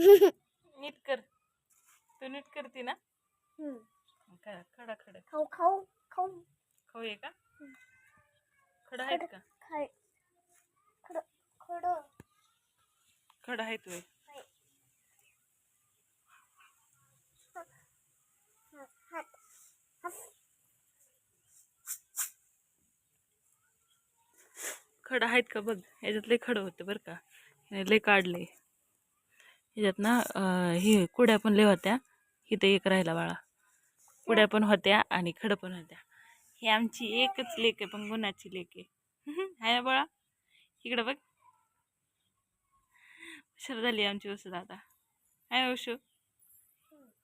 नीट कर. तू नीट करते ना. खडा खडा खाऊ खाऊ खाऊ खाऊ. आहे का? खडा आहेत का? खाय. खड खड. खडा हात. हात. खडा आहेत का बघ? ह्याच्यात लय खडं होतं बरं का. लय काढले ह्याच्यात ना हे कुड्या पण लय होत्या. इथं एक राहिला बाळा. कुड्या पण होत्या आणि खडं पण होत्या. हे आमची एकच लेक आहे पण गुणाची लेक आहे. हाय ना बाळा. इकडं बघ. हुशार झाली आमची वसू दादा. हाय वशू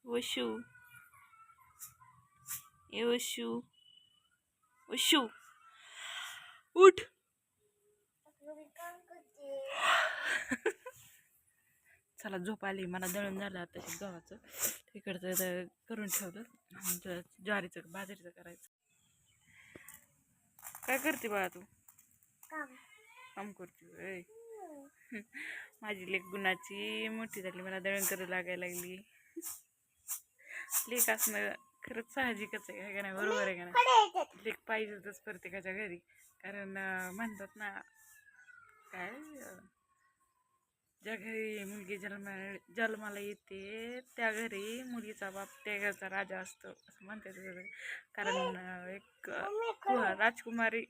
वशू ए वशू वशू उठ. चला झोप आली मला दळण झालं आता गव्हाचं. तिकडचं तर करून ठेवलं. ज्वारीचं बाजरीचं करायचं. काय करते बाळा तू? काम. करते. माझी लेख गुणाची मोठी झाली मला दळण करू लागायला लागली. लेख असणं खरंच साहजिकच आहे का नाही? बरोबर आहे का नाही? लेख पाहिजेतच प्रत्येकाच्या घरी. कारण म्हणतात ना काय ज्या घरी मुलगी जन्मा जन्माला येते त्या घरी मुलीचा बाप त्या घरचा राजा असतो असं म्हणतात कारण एक राजकुमारी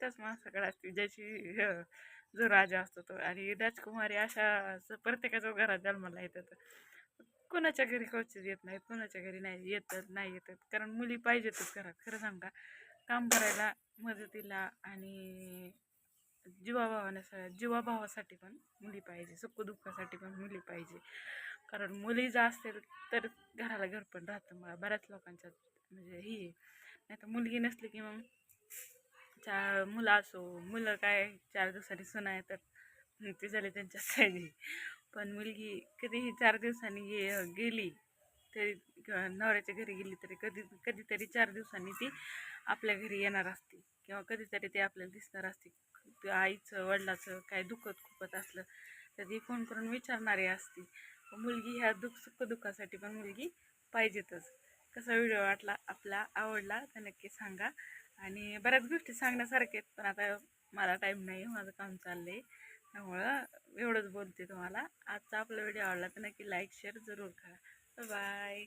त्याच माणसाकडे असते ज्याची जो राजा असतो तो. आणि राजकुमारी अशा प्रत्येकाच्या घरात जन्माला येतात. कोणाच्या घरी कोचीच येत नाहीत कोणाच्या घरी नाही येतात नाही येतात कारण मुली पाहिजेतच घरात. खरं सांगा काम करायला मदतीला आणि जीवाभावाने जीवाभावासाठी पण मुली पाहिजे. सुखदुःखासाठी पण मुली पाहिजे. कारण मुली जर असेल तर घराला घर पण राहतं. मला बऱ्याच लोकांच्या म्हणजे ही आहे. नाही तर मुलगी नसली की मग चार मुलं असो मुलं काय चार दिवसांनी सुना आहे तर ती झाली त्यांच्या साईजी पण मुलगी कधीही चार दिवसांनी गे गेली तरी नवऱ्याच्या घरी गेली तरी कधी कधीतरी चार दिवसांनी ती आपल्या घरी येणार असते. किंवा कधीतरी ते आपल्याला दिसणार असते ते आईचं वडिलाचं काय दुखत खुपत असलं तर ती फोन करून विचारणारी असते. मुलगी ह्या दुःख सुख दुःखासाठी पण मुलगी पाहिजेतच. कसा व्हिडिओ वाटला आपला आवडला तर नक्की सांगा. आणि बऱ्याच गोष्टी सांगण्यासारख्या आहेत पण आता मला टाईम नाही माझं काम चाललं आहे त्यामुळं एवढंच बोलते तुम्हाला. आजचा आपला व्हिडिओ आवडला तर नक्की लाईक शेअर जरूर करा. बाय